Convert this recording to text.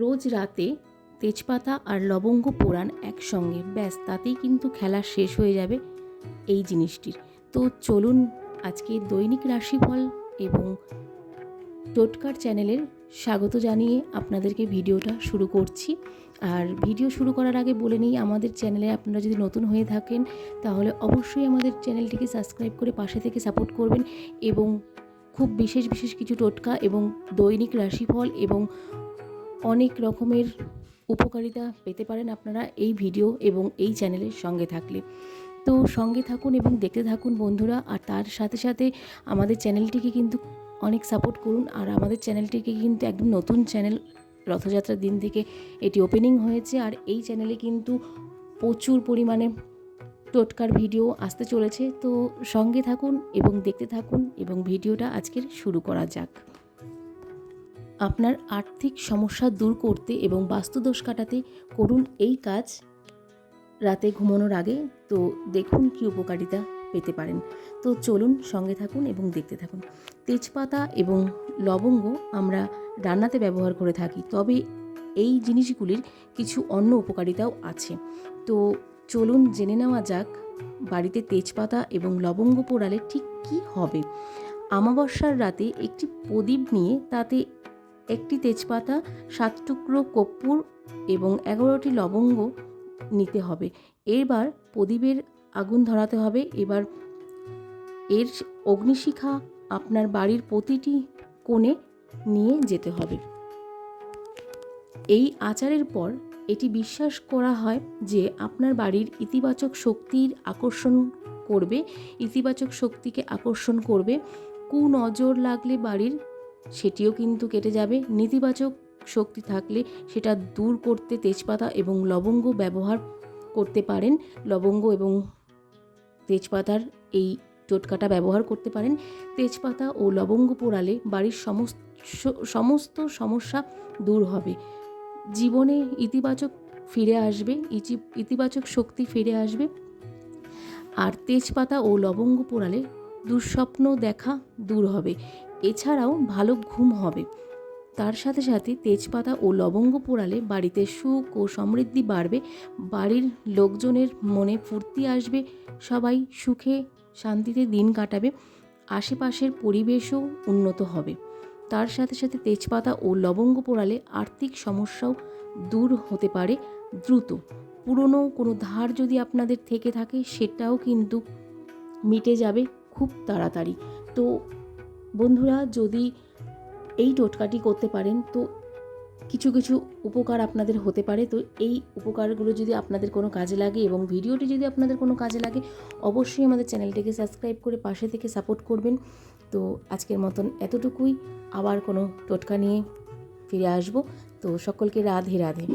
রোজ রাতে তেজপাতা আর লবঙ্গ পোড়ান একসঙ্গে। ব্যাস, তাতেই কিন্তু খেলা শেষ হয়ে যাবে এই জিনিসটির। তো চলুন আজকে দৈনিক রাশিফল এবং টোটকার চ্যানেলের স্বাগত জানিয়ে আপনাদেরকে ভিডিওটা শুরু করছি। আর ভিডিও শুরু করার আগে বলে নিই, আমাদের চ্যানেলে আপনারা যদি নতুন হয়ে থাকেন, তাহলে অবশ্যই আমাদের চ্যানেলটিকে সাবস্ক্রাইব করে পাশে থেকে সাপোর্ট করবেন এবং খুব বিশেষ বিশেষ কিছু টোটকা এবং দৈনিক রাশিফল এবং অনেক রকমের উপকারিতা পেতে পারেন আপনারা এই ভিডিও এবং এই চ্যানেলের সঙ্গে থাকলে। তো সঙ্গে থাকুন এবং দেখতে থাকুন বন্ধুরা, আর তার সাথে সাথে আমাদের চ্যানেলটিকে কিন্তু অনেক সাপোর্ট করুন। আর আমাদের চ্যানেলটিকে কিন্তু একদম নতুন চ্যানেল, রথযাত্রার দিন থেকে এটি ওপেনিং হয়েছে। আর এই চ্যানেলে কিন্তু প্রচুর পরিমাণে টোটকার ভিডিও আসতে চলেছে। তো সঙ্গে থাকুন এবং দেখতে থাকুন এবং ভিডিওটা আজকের শুরু করা যাক। আপনার আর্থিক সমস্যা দূর করতে এবং বাস্তুদোষ কাটাতে করুন এই কাজ। রাতে ঘুমানোর আগে তো দেখুন কি উপকারিতা পেতে পারেন। তো চলুন সঙ্গে থাকুন এবং দেখতে থাকুন। তেজপাতা এবং লবঙ্গ আমরা রান্নাতে ব্যবহার করে থাকি, তবে এই জিনিসগুলির কিছু অন্য উপকারিতাও আছে। তো চলুন জেনে নেওয়া যাক বাড়িতে তেজপাতা এবং লবঙ্গ পোড়ালে ঠিক কী হবে। আমাবস্যার রাতে একটি প্রদীপ নিয়ে তাতে একটি তেজপাতা, সাত টুকরো কর্পূর এবং এগারোটি লবঙ্গ নিতে হবে। এবার প্রদীপের আগুন ধরাতে হবে। এবার এর অগ্নিশিখা আপনার বাড়ির প্রতিটি কোণে নিয়ে যেতে হবে। এই আচারের পর এটি বিশ্বাস করা হয় যে আপনার বাড়ির ইতিবাচক শক্তির আকর্ষণ করবে, ইতিবাচক শক্তিকে আকর্ষণ করবে। কুনজর লাগলে বাড়ির সেটিও কিন্তু কেটে যাবে। নেতিবাচক শক্তি থাকলে সেটা দূর করতে তেজপাতা এবং লবঙ্গ ব্যবহার করতে পারেন। লবঙ্গ এবং তেজপাতার এই টোটকাটা ব্যবহার করতে পারেন। তেজপাতা ও লবঙ্গ পোড়ালে বাড়ির সমস্ত সমস্ত সমস্যা দূর হবে। জীবনে ইতিবাচক ফিরে আসবে ইতি- ইতিবাচক শক্তি ফিরে আসবে। আর তেজপাতা ও লবঙ্গ পোড়ালে দুঃস্বপ্ন দেখা দূর হবে। এছাড়াও ভালো ঘুম হবে। তার সাথে সাথে তেজপাতা ও লবঙ্গ পোড়ালে বাড়িতে সুখ ও সমৃদ্ধি বাড়বে, বাড়ির লোকজনের মনে ফুর্তি আসবে, সবাই সুখে শান্তিতে দিন কাটাবে, আশেপাশের পরিবেশও উন্নত হবে। তার সাথে সাথে তেজপাতা ও লবঙ্গ পোড়ালে আর্থিক সমস্যাও দূর হতে পারে দ্রুত। পুরনো কোনো ধার যদি আপনাদের থেকে থাকে, সেটাও কিন্তু মিটে যাবে খুব তাড়াতাড়ি। তো বন্ধুরা, যদি এই টোটকাটি করতে পারেন, তো কিছু কিছু উপকার আপনাদের হতে পারে। তো এই উপকারগুলো যদি আপনাদের কোনো কাজে লাগে এবং ভিডিওটি যদি আপনাদের কোনো কাজে লাগে, অবশ্যই আমাদের চ্যানেলটিকে সাবস্ক্রাইব করে পাশে থেকে সাপোর্ট করবেন। তো আজকের মতন এতটুকুই। আবার কোনো টোটকা নিয়ে ফিরে আসব। তো সকলকে রাধে রাধে।